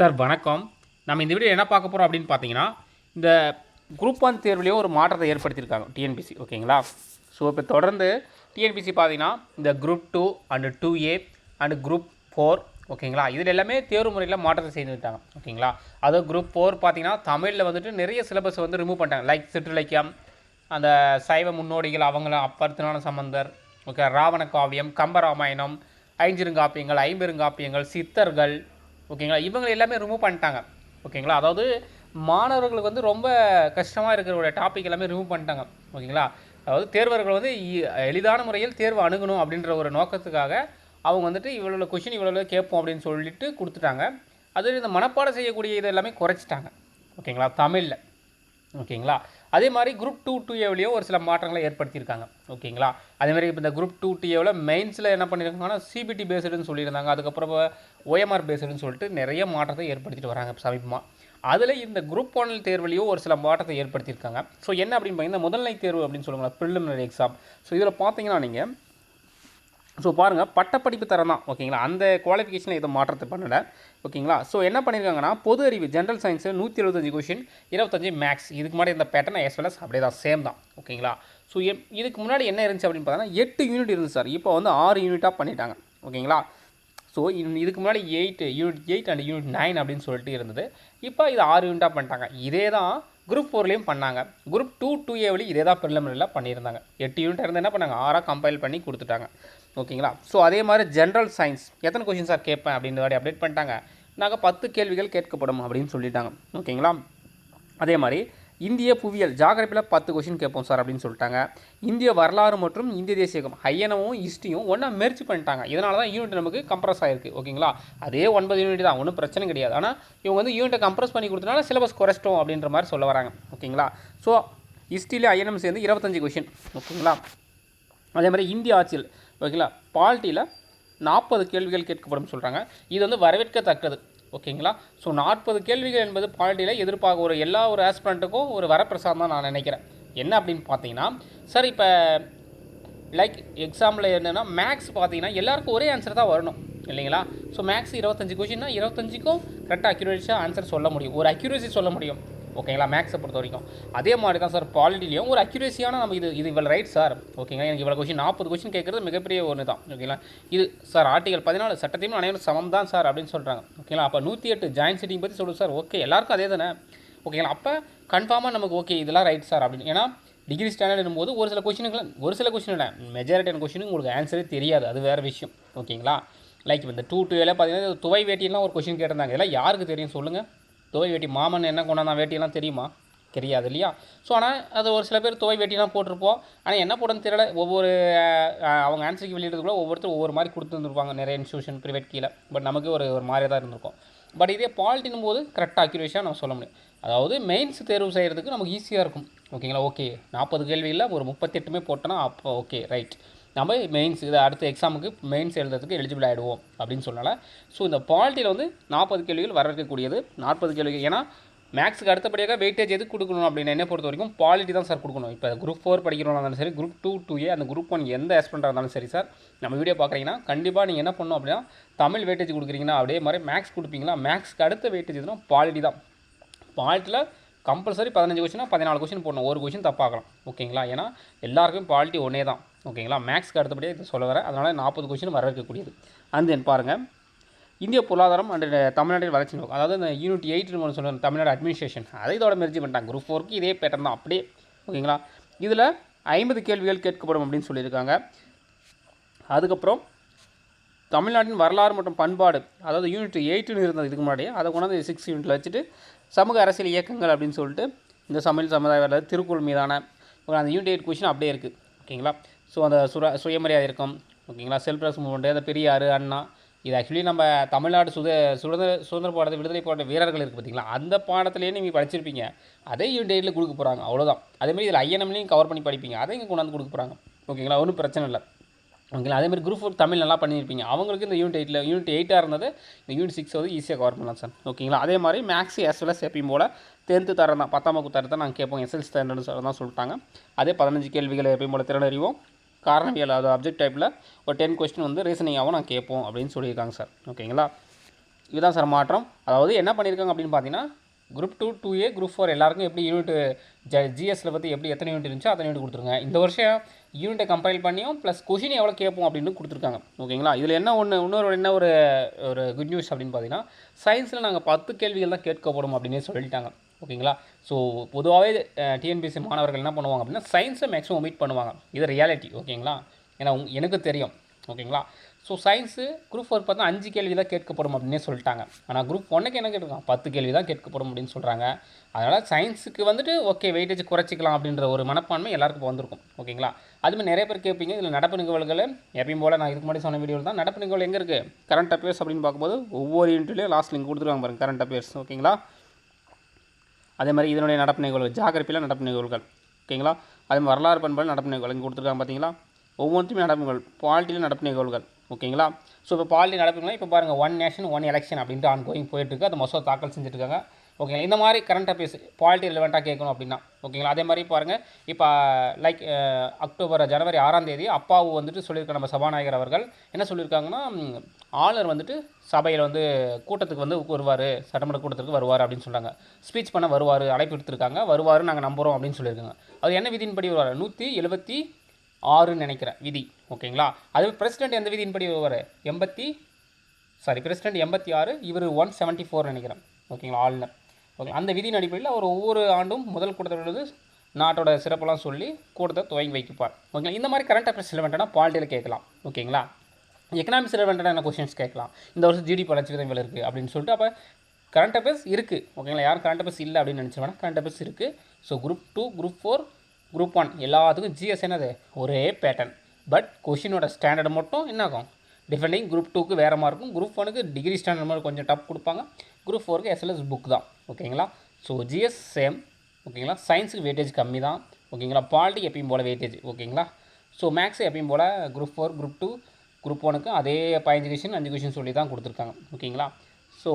Sir வணக்கம். நம்ம இந்த வீடியோ என்ன பார்க்க போகிறோம் அப்படின்னு பார்த்தீங்கன்னா இந்த குரூப் ஒன் தேர்வுலேயும் ஒரு மாற்றத்தை ஏற்படுத்தியிருக்காங்க டிஎன்பிசி ஓகேங்களா? ஸோ இப்போ தொடர்ந்து டிஎன்பிசி பார்த்தீங்கன்னா இந்த group two and two A and group four ஓகேங்களா? இதில் எல்லாமே தேர்வு முறையில் மாற்றத்தை செய்துட்டாங்க ஓகேங்களா? அதுவும் குரூப் ஃபோர் பார்த்தீங்கன்னா தமிழில் வந்துட்டு நிறைய சிலபஸ் வந்து ரிமூவ் பண்ணிட்டாங்க. லைக் சிற்றிலக்கியம் அந்த சைவ முன்னோடிகள் அவங்கள அப்பர்த்தனான சம்பந்தர் ஓகே ராவண காவியம் கம்பராமாயணம் ஐஞ்சிருங்காப்பியங்கள் ஐம்பெருங்காப்பியங்கள் சித்தர்கள் ஓகேங்களா? இவங்க எல்லாமே ரிமூவ் பண்ணிட்டாங்க. ஓகேங்களா? அதாவது மாணவர்களுக்கு வந்து ரொம்ப கஷ்டமாக இருக்கிற ஒரு டாபிக் எல்லாமே ரிமூவ் பண்ணிட்டாங்க. ஓகேங்களா? அதாவது தேர்வர்கள் வந்து எளிதான முறையில் தேர்வு அணுகணும் அப்படின்ற ஒரு நோக்கத்துக்காக அவங்க வந்துட்டு இவ்வளோ கொஷின் இவ்வளோ கேட்போம் அப்படின்னு சொல்லிட்டு கொடுத்துட்டாங்க. அது இந்த மனப்பாடம் செய்யக்கூடிய இது எல்லாமே குறைச்சிட்டாங்க. ஓகேங்களா? தமிழில். ஓகேங்களா? அதே மாதிரி குரூப் டூ டூ ஏவிலையும் ஒரு சில மாற்றங்களை ஏற்படுத்தியிருக்காங்க. ஓகேங்களா? அதே மாதிரி இப்போ இந்த குரூப் டூ டூ ஏவில் மெயின்ஸில் என்ன பண்ணியிருக்காங்கன்னா சிபிடி பேஸ்டுன்னு சொல்லியிருந்தாங்க. அதுக்கப்புறம் ஓஎம்ஆர் பேஸ்டுன்னு சொல்லிட்டு நிறைய மாற்றத்தை ஏற்படுத்திட்டு வராங்க சமீபமாக அதில் இந்த குரூப் ஒன் தேர்வுலையும் ஒரு சில மாற்றத்தை ஏற்படுத்தியிருக்காங்க. ஸோ என்ன அப்படின்னு பார்த்தீங்கன்னா முதல்நிலை தேர்வு அப்படின்னு சொல்லுவாங்க ப்ரிலிமினரி எக்ஸாம் ஸோ இதில் பார்த்தீங்கன்னா நீங்கள் ஸோ பாருங்கள் பட்டப்படிப்பு தரம் தான் ஓகேங்களா? அந்த குவாலிஃபிகேஷனில் எதுவும் மாற்றத்தை பண்ணலை ஓகேங்களா? ஸோ என்ன பண்ணியிருக்காங்கன்னா பொது அறிவு ஜென்ரல் சயின்ஸு நூற்றி எழுபத்தஞ்சு கொஷின் இருபத்தஞ்சு மேக்ஸ் இதுக்கு முன்னாடி இந்த பேட்டர்ன் எஸ் வெல் அப்படியே தான் சேம் தான் ஓகேங்களா? ஸோ இதுக்கு முன்னாடி என்ன இருந்துச்சு அப்படின்னு பார்த்தீங்கன்னா எட்டு யூனிட் இருந்துச்சு சார் இப்போ வந்து ஆறு யூனிட்டாக பண்ணிட்டாங்க ஓகேங்களா? ஸோ இதுக்கு முன்னாடி eight unit eight and unit nine அப்படின்னு சொல்லிட்டு இருந்தது. இப்போ இது ஆறு யூனிட்டாக பண்ணிட்டாங்க. இதே தான் குரூப் ஃபோர்லேயும் பண்ணாங்க. குரூப் டூ டூ ஏவிலையும் இதே தான் ப்ரிலிமினரியில் பண்ணியிருந்தாங்க. எட்டு யூனிட் இருந்து என்ன பண்ணாங்க? ஆறாக கம்பைல் பண்ணி கொடுத்துட்டாங்க. ஓகேங்களா? ஸோ அதே மாதிரி ஜென்ரல் சயின்ஸ் எத்தனை கொஷின் சார் கேட்பேன் அப்படின்ற மாதிரி அப்டேட் பண்ணிட்டாங்க. நாங்கள் பத்து கேள்விகள் கேட்கப்படும் அப்படின்னு சொல்லிட்டாங்க. ஓகேங்களா? அதே மாதிரி இந்திய புவியியல் ஜாகிரபியில் பத்து கொஷின் கேட்போம் சார் அப்படின்னு சொல்லிட்டாங்க. இந்திய வரலாறு மற்றும் இந்திய தேசியகம் ஹையனவும் ஹிஸ்ட்ரியும் ஒன்றா மெர்ச் பண்ணிட்டாங்க. இதனால தான் யூனிட் நமக்கு கம்ப்ரஸ் ஆயிருக்கு. ஓகேங்களா? அதே ஒன்பது யூனிட் தான். ஒன்றும் பிரச்சனை கிடையாது. ஆனால் இவங்க வந்து யூனிட்டை கம்ப்ரஸ் பண்ணி கொடுத்தனால சிலபஸ் குறைச்சிட்டோம் அப்படின்ற மாதிரி சொல்ல வராங்க. ஓகேங்களா? ஸோ ஹிஸ்ட்ரியில் ஐஎன்எம் சேர்ந்து இருபத்தஞ்சு கொஷின் ஓகேங்களா? அதே மாதிரி இந்திய ஆட்சியில் ஓகேங்களா? பால்ட்டியில் நாற்பது கேள்விகள் கேட்கப்படும் சொல்கிறாங்க இது வந்து வரவேற்கத்தக்கது. ஓகேங்களா? ஸோ நாற்பது கேள்விகள் என்பது பாலிட்டியில் எதிர்பார்க்க ஒரு எல்லா ஒரு ஆஸ்பிரண்ட்டுக்கும் ஒரு வரப்பிரசாதம் தான் நான் நினைக்கிறேன். என்ன அப்படின்னு பார்த்தீங்கன்னா சார் இப்போ லைக் எக்ஸாமில் என்னென்னா மேக்ஸ் பார்த்தீங்கன்னா எல்லாருக்கும் ஒரே ஆன்சர் தான் வரணும். இல்லைங்களா? ஸோ மேக்ஸ் இருபத்தஞ்சு கொஷின்னா இருபத்தஞ்சுக்கும் கரெக்டாக அக்யூரேஷாக ஆன்சர் சொல்ல முடியும். ஒரு அக்யூரேசி சொல்ல முடியும். ஓகேங்களா? மேக்ஸை பொறுத்த வரைக்கும் அதே மாதிரி தான் சார் பாலிட்டிலையும் ஒரு அக்யூரேசியான நம்ம இது இது இவ்வளோ ரைட் சார் ஓகேங்களா? எனக்கு இவ்வளோ கொஷின் நாற்பது கொஷின் கேட்குறது மிகப்பெரிய ஒன்று தான் ஓகேங்களா? இது சார் ஆர்டிகல் பதினாலு சட்டத்தையும் அனைவரும் சமம் தான் சார் அப்படின்னு சொல்கிறாங்க ஓகேங்களா? அப்போ நூற்றி எட்டு ஜாயின் சிட்டிங் பற்றி சொல்லுது சார் ஓகே எல்லாருக்கும் அதே தானே ஓகேங்களா? அப்போ கன்ஃபார்மாக நமக்கு ஓகே இதெல்லாம் ரைட் சார் அப்படின்னு. ஏன்னா டிகிரி ஸ்டாண்டர்ட் போது ஒரு சில கொஷினுக்கு ஒரு சில கொஷின் இல்லை. மெஜாரிட்டியான கொஷினுக்கு உங்களுக்கு ஆன்சரே தெரியாது. அது வேறு விஷயம். ஓகேங்களா? லைக் இந்த டூ டூ பார்த்தீங்கன்னா துவை வேட்டியெல்லாம் ஒரு கொஷின் கேட்டிருந்தாங்க. இதெல்லாம் யாருக்கு தெரியும் சொல்லுங்கள் துவை வேட்டி மாமன் என்ன கொண்டாந்தான் வேட்டியெல்லாம் தெரியுமா? தெரியாது இல்லையா? ஸோ ஆனால் அது ஒரு சில பேர் துவை வேட்டிலாம் போட்டிருப்போம். ஆனால் என்ன போடணும்னு தெரியல. ஒவ்வொரு அவங்க ஆன்சருக்கு வெளியிடறதுக்குள்ள ஒவ்வொருத்தரும் ஒவ்வொரு மாதிரி கொடுத்துருந்துருப்பாங்க நிறைய இன்ஸ்டியூஷன் ப்ரைவேட் கீழே. பட் நமக்கு ஒரு ஒரு மாதிரி தான் இருந்திருக்கும். பட் இதே பால்ட்டின் போது கரெக்டாக அக்யூரேஷாக நம்ம சொல்ல முடியும். அதாவது மெயின்ஸ் தேர்வு செய்கிறதுக்கு நமக்கு ஈஸியாக இருக்கும். ஓகேங்களா ஓகே நாற்பது கேள்வியில் ஒரு முப்பத்தெட்டுமே போட்டோன்னா அப்போ ஓகே ரைட் நம்ம மெயின்ஸ் இதை அடுத்த எக்ஸாமுக்கு மெயின்ஸ் எழுதுறதுக்கு எலிஜிபிள் ஆகிடுவோம் அப்படின்னு சொன்னால. ஸோ இந்த பாலிட்டியில் வந்து நாற்பது கேள்விகள் வர இருக்கக்கூடியது நாற்பது கேள்விகள் ஏன்னா மேக்ஸுக்கு அடுத்தபடியாக வெயிட்டேஜ் எது கொடுக்கணும் அப்படின்னு என்ன பொறுத்த வரைக்கும் பாலிட்டி தான் சார் கொடுக்கணும். இப்போ குரூப் ஃபோர் படிக்கிறவங்க இருந்தாலும் சரி குரூப் டூ டூ ஏ அந்த குரூப் ஒன் எந்த ஆஸ்பெண்டாக இருந்தாலும் சரி சார் நம்ம வீடியோ பார்க்குறீங்கன்னா கண்டிப்பாக நீங்கள் என்ன பண்ணணும் அப்படின்னா தமிழ் வெயிட்டேஜ் கொடுக்குறீங்கன்னா அப்படியே மாதிரி மேக்ஸ் கொடுப்பீங்களா? மேக்ஸ்க்கு அடுத்த வெயிட்டேஜ் எதுனா பாலிட்டி தான். பாலிட்டியில் கம்பல்சரி பதினஞ்சு கொஸ்டினா பதினாலு கொஷின் போடணும். ஒரு கொஸ்டின் தப்பாகலாம். ஓகேங்களா? ஏன்னா எல்லாருக்கும் பாலிட்டி ஒன்றே தான். ஓகேங்களா? மேக்ஸ்க்கு அடுத்தபடியாக இது சொல்ல வரேன். அதனால் நாற்பது கொஷின் வர இருக்கக்கூடியது அண்ட் தென் பாருங்கள் இந்திய பொருளாதாரம் அண்ட் தமிழ்நாட்டில் வளர்ச்சி நோக்கம். அதாவது இந்த யூனிட் எயிட்னு ஒன்று சொல்லுவாங்க. தமிழ்நாடு அட்மினிஸ்ட்ரேஷன் அதை இதோட மெர்ஜி பண்ணிட்டாங்க. குரூப் ஃபோருக்கு இதே பேட்டர்ன் தான். அப்படியே ஓகேங்களா? இதில் ஐம்பது கேள்விகள் கேட்கப்படும் அப்படின்னு சொல்லியிருக்காங்க. அதுக்கப்புறம் தமிழ்நாட்டின் வரலாறு மற்றும் பண்பாடு அதாவது யூனிட் எயிட்டுன்னு இருந்தது இதுக்கு முன்னாடி அதை கொண்டாந்து சிக்ஸ் யூனிட்டில் வச்சுட்டு சமூக அரசியல் இயக்கங்கள் அப்படின்னு சொல்லிட்டு இந்த சமையல் சமுதாய வரலாறு திருக்குறள் மீதான அந்த யூனிட் எயிட் கொஷின் அப்படியே இருக்குது ஓகேங்களா? ஸோ அந்த சுர சுயமரியாதை இருக்கும் ஓகேங்களா? செல்ஃப் ரெஸ் மூவ்மெண்ட் அந்த பெரியார் அண்ணா. இது ஆக்சுவலி நம்ம தமிழ்நாடு சுத சுதந்திர சுதந்திர போராட்ட விடுதலை போராட்ட வீரர்கள் இருக்குது பார்த்தீங்களா? அந்த பாடத்துலேயே நீங்கள் படிச்சிருப்பீங்க. அதே யூனிட் எயிட்டில் கொடுக்க போகிறாங்க அவ்வளோதான் அதேமாதிரி இதில் ஐஎன்எம்லையும் கவர் பண்ணி படிப்பீங்க. அதை இங்கே கொண்டாந்து கொடுக்க போகிறாங்க ஓகேங்களா? ஒன்றும் பிரச்சனை இல்லை. ஓகேங்களா? அதே மாதிரி குரூப் ஃபோர் தமிழ் நல்லா பண்ணியிருப்பீங்க. அவங்களுக்கு இந்த யூனிட் எயிட்டில் யூனிட் எயிட்டாக இருந்தது இந்த யூனிட் சிக்ஸ் வந்து ஈஸியாக கவர் பண்ணலாம் சார் ஓகேங்களா? அதே மாதிரி மேக்ஸ் எஸ் வெல் எப்பயும் போல் டென்த்து தரம் தான் பத்தாம் வகுப்பு தரத்தை நாங்கள் கேட்போம். எஸ்எல்சி ஸ்டாண்டர்ட்னு சொல்ல தான் சொல்லிட்டாங்க. அதே பதினஞ்சு கேள்விகளை எப்பயும் போல் திறனறிவோம். காரணவியல் அது அப்ஜெக்ட் டைப்பில் ஒரு டென் கொஸ்டின் வந்து ரீசனிங்காகவும் நான் கேட்போம் அப்படின்னு சொல்லியிருக்காங்க சார் ஓகேங்களா? இதுதான் சார் மாற்றம். அதாவது என்ன பண்ணியிருக்காங்க அப்படின்னு பார்த்தீங்கன்னா group two two A group four எல்லாருக்கும் எப்படி யூனிட் ஜ ஜிஎஸ்சில் பற்றி எப்படி எத்தனை யூனிட் இருந்துச்சோ அத்தனை யூனிட் கொடுத்துருங்க. இந்த வருஷம் யூனிட்டை கம்பைல் பண்ணியும் ப்ளஸ் கொஷின் எவ்வளோ கேட்போம் அப்படின்னு கொடுத்துருக்காங்க. ஓகேங்களா? இதில் என்ன ஒன்று இன்னொரு என்ன ஒரு ஒரு குட் நியூஸ் அப்படின்னு பார்த்தீங்கன்னா சயின்ஸில் நாங்கள் பத்து கேள்விகள் தான் கேட்கப்படும் அப்படின்னு சொல்லிட்டாங்க. ஓகேங்களா? ஸோ பொதுவாகவே டிஎன்பிசி மாணவர்கள் என்ன பண்ணுவாங்க அப்படின்னா சயின்ஸை மேக்ஸிமம் ஒமிட் பண்ணுவாங்க. இது ரியாலிட்டி ஓகேங்களா? ஏன்னா எனக்கு தெரியும் ஓகேங்களா? ஸோ சயின்ஸு குரூப் ஃபோர் பார்த்தா அஞ்சு கேள்வி தான் கேட்கப்படும் அப்படின்னே சொல்லிட்டாங்க. ஆனால் குரூப் ஒன்றுக்கு என்ன கேட்டிருக்காங்க? பத்து கேள்வி தான் கேட்கப்படும் அப்படின்னு சொல்கிறாங்க அதனால் சயின்ஸுக்கு வந்துட்டு ஓகே வெயிட்டேஜ் குறைச்சிக்கலாம் அப்படின்ற ஒரு மனப்பான்மை எல்லாருக்கும் வந்திருக்கும் ஓகேங்களா? அதுமாதிரி நிறைய பேர் கேட்பீங்க இதில் நடப்பு நிகழ்வுகள் எப்பயும் போல் நான் இதுக்கு முன்னாடி சொன்ன வீடியோவில் தான் நடப்பு நிகழ்வு எங்கே இருக்குது கரண்ட் அஃபேர்ஸ் அப்படின்னு பார்க்கும்போது ஒவ்வொரு இன்ட்ரிலையும் லாஸ்ட் லிங்க் கொடுத்துருவாங்க பாருங்க கரண்ட் அஃபேர்ஸ் ஓகேங்களா? அதே மாதிரி இதனுடைய நடப்பு நிகழ்வுகள் ஜாகிரபியில் நடப்பு நிகழ்வுகள் ஓகேங்களா? அதே மாதிரி வரலாறு பண்புகள் நடப்பு நிகழ்வுகள் இங்கே கொடுத்துருக்காங்க பார்த்தீங்களா ஒவ்வொன்றுமே நடப்பு நிகழ்வு பாலிட்டியில் நடப்பு நிகழ்வுகள் ஓகேங்களா? ஸோ இப்போ பாலிட்டி நடப்புங்களா இப்போ பாருங்கள் ஒன் நேஷன் ஒன் எலெக்ஷன் அப்படின்ட்டு ஆன் கோயிங் போயிட்டுருக்கு. அது மசோதா தாக்கல் செஞ்சுருக்காங்க ஓகேங்களா? இந்த மாதிரி கரண்ட் அஃபேர்ஸ் பாலிட்டி ரிலவெண்ட்டாக கேட்கணும் அப்படின்னா ஓகேங்களா? அதே மாதிரி பாருங்கள் இப்போ லைக் அக்டோபர் ஜனவரி ஆறாம் தேதி அப்பாவு வந்துட்டு சொல்லியிருக்காங்க நம்ம சபாநாயகர் அவர்கள் என்ன சொல்லியிருக்காங்கன்னா ஆளுநர் வந்துட்டு சபையில் வந்து கூட்டத்துக்கு வந்து வருவார் சட்டமன்ற கூட்டத்துக்கு வருவார் அப்படின்னு சொல்கிறாங்க ஸ்பீச் பண்ண வருவார் அழைப்பு எடுத்திருக்காங்க வருவார் நாங்கள் நம்புகிறோம் அப்படின்னு சொல்லியிருக்காங்க. அது என்ன விதியின்படி வருவார்? நூற்றி எழுபத்தி ஆறுன்னு நினைக்கிறேன் விதி. ஓகேங்களா? அது பிரசிடென்ட் எந்த விதியின்படி வருவார்? எண்பத்தி சாரி பிரசிடென்ட் எண்பத்தி ஆறு இவர் ஒன் செவன்ட்டி ஃபோர் நினைக்கிறேன். ஓகேங்களா ஆளுநர். ஓகே அந்த விதியின் அடிப்படையில் அவர் ஒவ்வொரு ஆண்டும் முதல் கூட்டத்தோடு நாட்டோட சிறப்பெல்லாம் சொல்லி கூட்டத்தை துவங்கி வைக்கப்பார் ஓகேங்களா இந்த மாதிரி கரண்ட் அஃபேர்ஸ் ரிலவெண்ட்டாக பாலிட்டியில் கேட்கலாம். ஓகேங்களா? எக்கனாமிக்ஸ் ரிலவெண்ட்டாக கொஷின்ஸ் கேட்கலாம். இந்த வருஷம் ஜிடிபி வளர்ச்சி விதம் இவ்வளோ இருக்குது அப்படின்னு சொல்லிட்டு அப்போ கரண்ட் அஃபேர்ஸ் இருக்குது ஓகேங்களா யாரும் கரண்ட் அஃபேர்ஸ் இல்லை அப்படின்னு நினச்சோம்னா கரண்ட் அஃபேர்ஸ் இருக்குது so group two group four group one எல்லாத்துக்கும் ஜிஎஸ் என்னது? ஒரே பேட்டர்ன் பட் கொஷினோட ஸ்டாண்டர்ட் மட்டும் என்ன ஆகும்? டிஃபெண்டிங் குரூப் டூக்கு வேறு மாதிரி இருக்கும். குரூப் ஒனுக்கு டிகிரி ஸ்டாண்டர்ட் மாதிரி கொஞ்சம் டப் கொடுப்பாங்க. குரூப் ஃபோருக்கு எஸ்எல்எஸ் புக் தான். ஓகேங்களா ஸோ ஜிஎஸ் சேம் ஓகேங்களா சயின்ஸுக்கு வெயிட்டேஜ் கம்மி தான். ஓகேங்களா பாலிட்டி எப்பயும் போல் வெயிட்டேஜ் ஓகேங்களா ஸோ மேக்ஸ் எப்பயும் போல் group four group two group ஒனுக்கு அதே பதினஞ்சு கொஷின் அஞ்சு கொஷின் சொல்லி தான் கொடுத்துருக்காங்க. ஓகேங்களா? ஸோ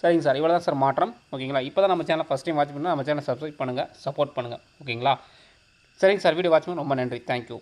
சரிங்க சார். இவ்வளோ தான் சார் மாற்றம். ஓகேங்களா? இப்போ தான் நம்ம சேனல் ஃபஸ்ட் டைம் வாட்ச் பண்ணால் நம்ம சேனல் சப்ஸ்கிரைப் பண்ணுங்கள் சப்போர்ட் பண்ணுங்கள் ஓகேங்களா? சரிங்க சார். வீடியோ வாட்ச் பண்ண ரொம்ப நன்றி. தேங்க்யூ